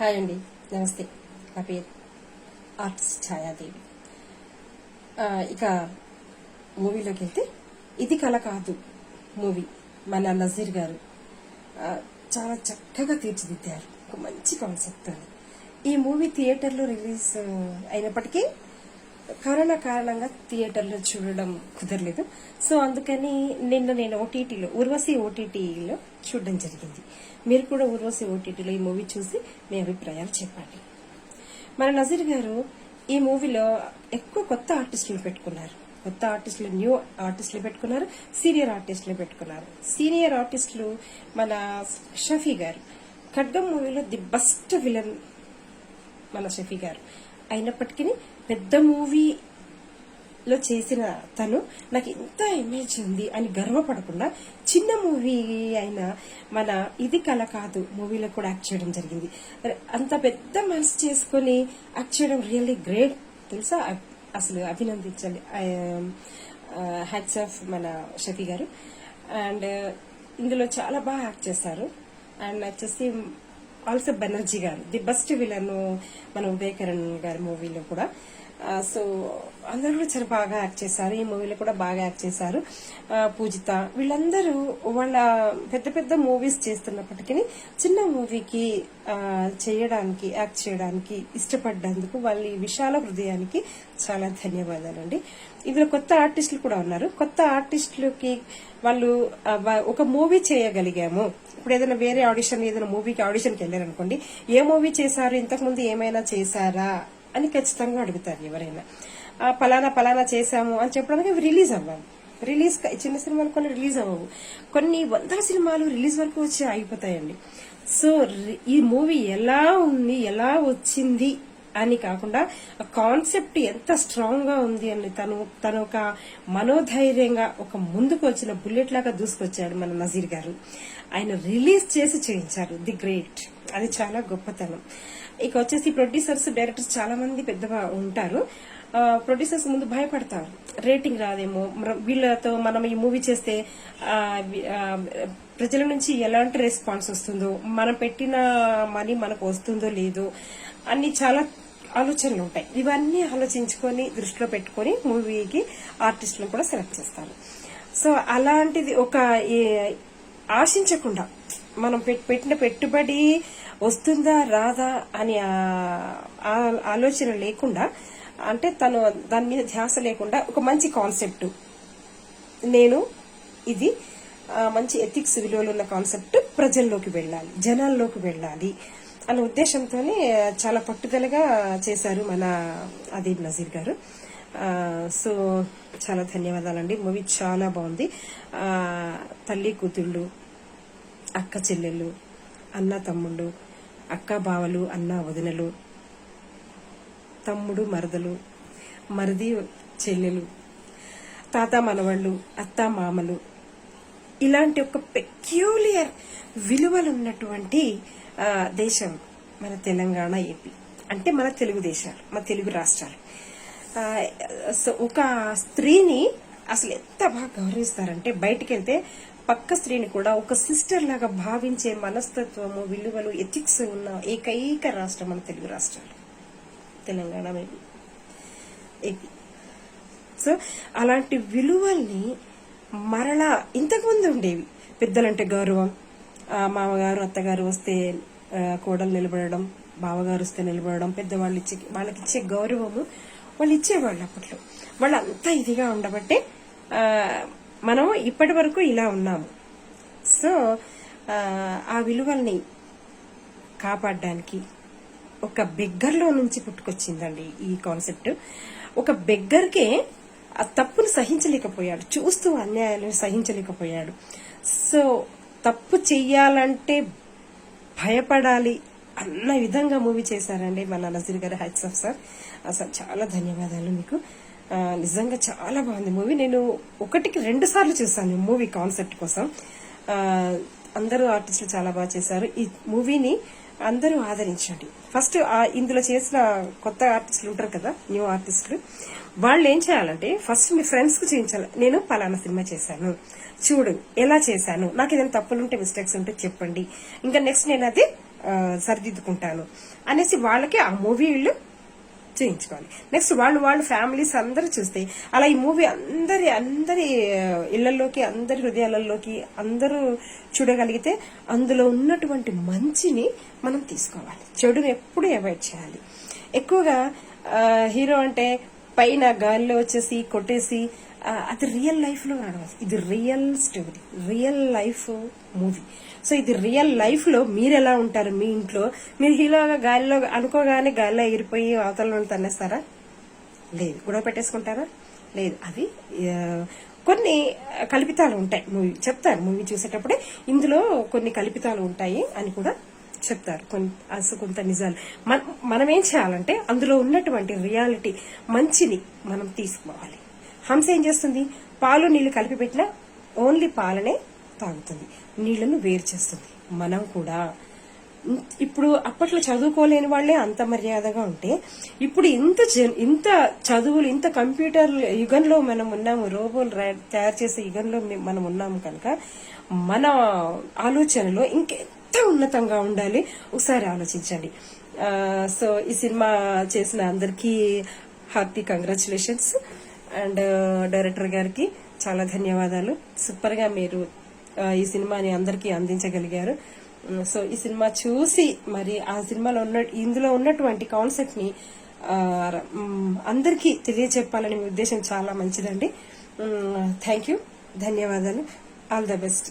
Hi అండి. నమస్తే. నా పేరు ఆర్టిస్ట్ ఛాయాదేవి. ఇక మూవీలోకి వెళ్తే ఇది కళ కాదు మూవీ. మన నజీర్ గారు చాలా చక్కగా తీర్చిదిద్దారు. ఒక మంచి కాన్సెప్ట్ ఈ మూవీ థియేటర్లో రిలీజ్ అయినప్పటికీ కరోనా కారణంగా థియేటర్లో చూడడం కుదరలేదు. సో అందుకని నిన్న నేను ఓటీటీలో ఉర్వశి ఓటీటీలో చూడడం జరిగింది. మీరు కూడా ఉర్వశి ఓటీటీలో ఈ మూవీ చూసి మీ అభిప్రాయాలు చెప్పండి. మన నజీర్ గారు ఈ మూవీలో ఎక్కువ కొత్త ఆర్టిస్టులు పెట్టుకున్నారు. కొత్త ఆర్టిస్టులు న్యూ ఆర్టిస్టులు పెట్టుకున్నారు సీనియర్ ఆర్టిస్టులు పెట్టుకున్నారు. సీనియర్ ఆర్టిస్టులు మన షఫీ గారు. ఖడ్గం మూవీలో ది బెస్ట్ విలన్ మన షఫీ గారు. అయినప్పటికీ పెద్ద మూవీలో చేసిన తను నాకు ఇంత ఇమేజ్ ఉంది అని గర్వపడకుండా చిన్న మూవీ అయినా మన ఇది కళ కాదు మూవీలో కూడా యాక్ట్ చేయడం జరిగింది. అంత పెద్ద మనసు చేసుకొని యాక్ట్ చేయడం రియల్లీ గ్రేట్ తెలుసా? అసలు అభినందించాలి హ్యాట్స్ ఆఫ్ మన షఫీ గారు. అండ్ ఇందులో చాలా బాగా యాక్ట్ చేశారు. అండ్ వచ్చేసి ఆల్సో బెనర్జీ గారు ది బెస్ట్ విలన్ మన ఉదయకరణ్ గారి మూవీలో కూడా. సో అందరూ కూడా చాలా బాగా యాక్ట్ చేశారు. ఈ మూవీలో కూడా బాగా యాక్ట్ చేశారు. పూజిత. వీళ్ళందరూ వాళ్ళ పెద్ద పెద్ద మూవీస్ చేస్తున్నప్పటికీ చిన్న మూవీకి చేయడానికి యాక్ట్ చేయడానికి ఇష్టపడ్డందుకు వాళ్ళ ఈ విశాల హృదయానికి చాలా ధన్యవాదాలండి. ఇందులో కొత్త ఆర్టిస్టులు కూడా ఉన్నారు. కొత్త ఆర్టిస్టులకి వాళ్ళు ఒక మూవీ చేయగలిగాము. ఇప్పుడు ఏదైనా వేరే ఆడిషన్ ఏదైనా మూవీకి ఆడిషన్కి వెళ్ళారనుకోండి ఏ మూవీ చేశారు? ఇంతకుముందు ఏమైనా చేశారా? అని ఖచ్చితంగా అడుగుతారు ఎవరైనా. ఆ, పలానా పలానా చేశాము అని చెప్పడానికి అవి రిలీజ్ అవ్వాలి. రిలీజ్ చిన్న సినిమాలు కొన్ని రిలీజ్ అవ్వవు. కొన్ని వందల సినిమాలు రిలీజ్ వరకు వచ్చి ఆగిపోతాయండి. సో రి- ఈ మూవీ ఎలా ఉంది ఎలా వచ్చింది అని కాకుండా ఆ కాన్సెప్ట్ ఎంత స్ట్రాంగ్గా ఉంది అని తను తను ఒక మనోధైర్యంగా ఒక ముందుకు వచ్చిన బుల్లెట్ లాగా దూసుకొచ్చాడు మన నజీర్ గారు. ఆయన రిలీజ్ చేసి చేయించారు ది గ్రేట్. అది చాలా గొప్పతనం. ఇక వచ్చేసి ప్రొడ్యూసర్స్ డైరెక్టర్స్ చాలా మంది పెద్ద ఉంటారు. ప్రొడ్యూసర్స్ ముందు భయపడతారు. రేటింగ్ రాదేమో. వీళ్ళతో మనం ఈ మూవీ చేస్తే ప్రజల నుంచి ఎలాంటి రెస్పాన్స్ వస్తుందో మనం పెట్టిన మనీ మనకు వస్తుందో లేదో అన్ని చాలా ఆలోచనలు ఉంటాయి. ఇవన్నీ ఆలోచించుకొని దృష్టిలో పెట్టుకొని మూవీకి ఆర్టిస్టులను కూడా సెలెక్ట్ చేస్తారు. సో అలాంటిది ఒక ఏ- ఆశించకుండా మనం పెట్టిన పెట్టుబడి వస్తుందా రాదా అని ఆ- ఆలోచన లేకుండా అంటే తను దాని మీద ధ్యాస లేకుండా ఒక మంచి కాన్సెప్ట్. నేను ఇది మంచి ఎథిక్స్ విలువలు ఉన్న కాన్సెప్ట్ ప్రజల్లోకి వెళ్ళాలి జనాల్లోకి వెళ్ళాలి అనే ఉద్దేశంతోనే చాలా పట్టుదలగా చేశారు మన అదీబ్ నజీర్ గారు. సో చాలా ధన్యవాదాలండి. మూవీ చాలా బాగుంది. తల్లి కూతుళ్ళు అక్క చెల్లెళ్ళు అన్న తమ్ముళ్ళు అక్క బావలు అన్న వదినలు తమ్ముడు మరదలు మరిది చెల్లెలు తాత మనవళ్ళు అత్త మామలు. ఇలాంటి ఒక పెక్యూలియర్ విలువలు ఉన్నటువంటి దేశం మన తెలంగాణ ఏపీ. అంటే మన తెలుగు దేశాలు మన తెలుగు రాష్ట్రాలు. సో ఒక స్త్రీని అసలు ఎంత బాగా గౌరవిస్తారంటే బయటికి వెళ్తే పక్క స్త్రీని కూడా ఒక సిస్టర్ లాగా భావించే మనస్తత్వము విలువలు ఎథిక్స్ ఉన్న ఏకైక రాష్ట్రం మన తెలుగు రాష్ట్రాలు. తెలంగాణ మేబీ. ఏపీ. సో అలాంటి విలువల్ని మరలా ఇంతకుముందు ఉండేవి. పెద్దలంటే గౌరవం. మామగారు అత్తగారు వస్తే కోడలు నిలబడడం బావగారు వస్తే నిలబడడం పెద్దవాళ్ళు ఇచ్చే వాళ్ళకి ఇచ్చే గౌరవము వాళ్ళు ఇచ్చేవాళ్ళు అప్పట్లో. వాళ్ళు అంతా ఇదిగా ఉండబట్టే ఆ, మనం ఇప్పటి వరకు ఇలా ఉన్నాము. సో ఆ, విలువల్ని కాపాడడానికి ఒక బెగ్గర్లో నుంచి పుట్టుకొచ్చిందండి ఈ కాన్సెప్ట్. ఒక బెగ్గర్కే ఆ తప్పును సహించలేకపోయాడు. చూస్తూ అన్యాయాలను సహించలేకపోయాడు. సో తప్పు చెయ్యాలంటే భయపడాలి అన్న విధంగా మూవీ చేశారండి మన నజీర్ గారు హైట్స్ ఆఫ్ సార్. అసలు చాలా ధన్యవాదాలు మీకు. నిజంగా చాలా బాగుంది మూవీ. నేను ఒకటికి రెండు సార్లు చూసాను మూవీ కాన్సెప్ట్ కోసం. అందరూ ఆర్టిస్టులు చాలా బాగా చేశారు. ఈ మూవీని అందరూ ఆదరించండి. ఫస్ట్ ఇందులో చేసిన కొత్త ఆర్టిస్టులు ఉంటారు కదా న్యూ ఆర్టిస్టులు వాళ్ళు ఏం చేయాలంటే ఫస్ట్ మీ ఫ్రెండ్స్కు చూపించాలి. నేను పలానా సినిమా చేశాను. చూడు ఎలా చేశాను? నాకు ఏదైనా తప్పులు ఉంటే మిస్టేక్స్ ఉంటే చెప్పండి. ఇంకా నెక్స్ట్ నేను అది సరిదిద్దుకుంటాను అనేసి వాళ్ళకి ఆ మూవీలు చేయించుకోవాలి నెక్స్ట్ వాళ్ళు వాళ్ళ ఫ్యామిలీస్ అందరూ చూస్తే అలా ఈ మూవీ అందరి అందరి ఇళ్ళలోకి అందరి హృదయాలలోకి అందరూ చూడగలిగితే అందులో ఉన్నటువంటి మంచిని మనం తీసుకోవాలి. చెడుని ఎప్పుడు అవాయిడ్ చేయాలి. ఎక్కువగా హీరో అంటే పైన గాల్లో వచ్చేసి కొట్టేసి అది రియల్ లైఫ్లో లో ఇది real story real life movie so ఇది రియల్ లైఫ్లో మీరు ఎలా ఉంటారు? మీ ఇంట్లో మీరు హీరోగా గాలిలో అనుకోగానే గాలిలో ఎగిరిపోయి అవతల నుండి తన్నేస్తారా? లేదు. గొడవ పెట్టేసుకుంటారా? లేదు. అది కొన్ని కల్పితాలు ఉంటాయి. మూవీ చెప్తారు. మూవీ చూసేటప్పుడే ఇందులో కొన్ని కల్పితాలు ఉంటాయి అని కూడా చెప్తారు. కొన్ని అసలు కొంత నిజాలు. మనం మనం ఏం చేయాలంటే అందులో ఉన్నటువంటి రియాలిటీ మంచిని మనం తీసుకోవాలి. హంస ఏం చేస్తుంది? పాలు నీళ్ళు కలిపి పెట్టిన ఓన్లీ పాలనే తాగుతుంది. నీళ్ళను వేరు చేస్తుంది. మనం కూడా. ఇప్పుడు అప్పట్లో చదువుకోలేని వాళ్ళే అంత మర్యాదగా ఉంటే ఇప్పుడు ఇంత జన్- ఇంత చదువులు ఇంత కంప్యూటర్ యుగంలో మనం ఉన్నాము రోబోలు తయారు చేసే యుగంలో మనం ఉన్నాము కనుక మన ఆలోచనలో ఇంకెంత ఉన్నతంగా ఉండాలి? ఒకసారి ఆలోచించండి. సో ఈ సినిమా చేసిన అందరికీ హ్యాపీ కంగ్రాచులేషన్స్ అండ్ డైరెక్టర్ గారికి చాలా ధన్యవాదాలు. సూపర్గా మీరు ఈ సినిమాని అందరికీ అందించగలిగారు. సో ఈ సినిమా చూసి మరి ఆ సినిమాలో ఉన్న ఇందులో ఉన్నటువంటి కాన్సెప్ట్ని అందరికీ తెలియచెప్పాలనే ఉద్దేశం చాలా మంచిదండి. Thank you. ధన్యవాదాలు. All the best.